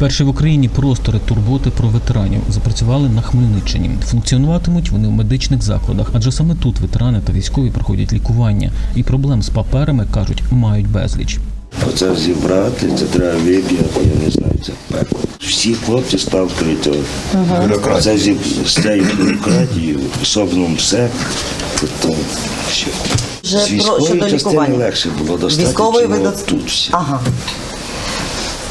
Перші в Україні простори турботи про ветеранів запрацювали на Хмельниччині. Функціонуватимуть вони в медичних закладах, адже саме тут ветерани та військові проходять лікування. І проблем з паперами кажуть мають безліч. Оце зібрати, це треба вибігати, я не знаю, це пекло. Всі хлопці ставкою цього. Це зі з цією бюрократією, особливо все, то ще. Вже З про- військової щодо частини лікування. легше було достати, Військовий чим ви от до- тут все. Ага.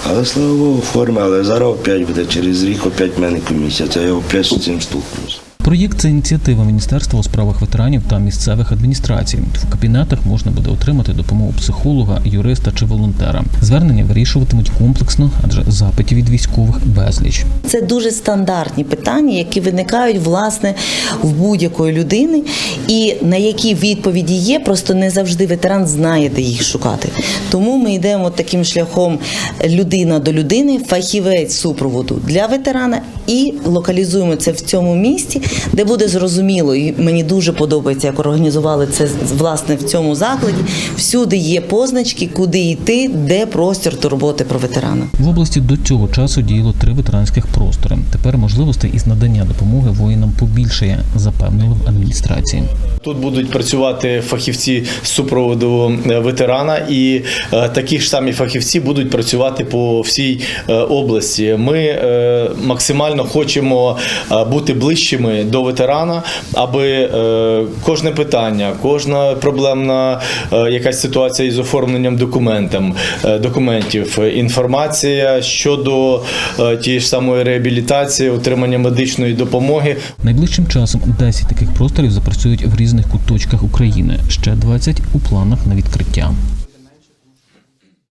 Але слава Богу, форма, але зараз опять буде, через рік опять в мене комісія, це я опять з цим стукнусь. Проєкт це ініціатива Міністерства у справах ветеранів та місцевих адміністрацій. В кабінетах можна буде отримати допомогу психолога, юриста чи волонтера. Звернення вирішуватимуть комплексно, адже запитів від військових безліч. Це дуже стандартні питання, які виникають власне в будь-якої людини, і на які відповіді є, просто не завжди ветеран знає, де їх шукати. Тому ми йдемо таким шляхом людина до людини, фахівець супроводу для ветерана, і локалізуємо це в цьому місті, де буде зрозуміло. І мені дуже подобається, як організували це власне в цьому закладі. Всюди є позначки, куди йти, де простір турботи про ветерана. В області до цього часу діяло три ветеранських простори. Тепер можливостей із надання допомоги воїнам побільшає, запевнили в адміністрації. Тут будуть працювати фахівці з супроводу е, ветерана, і е, такі ж самі фахівці будуть працювати по всій е, області. Ми максимально хочемо бути ближчими до ветерана, аби кожне питання, кожна проблемна якась ситуація із оформленням документів, е, інформація щодо тієї ж самої реабілітації, отримання медичної допомоги Найближчим часом 10 таких просторів запрацюють в різних куточках України. Ще 20 у планах на відкриття.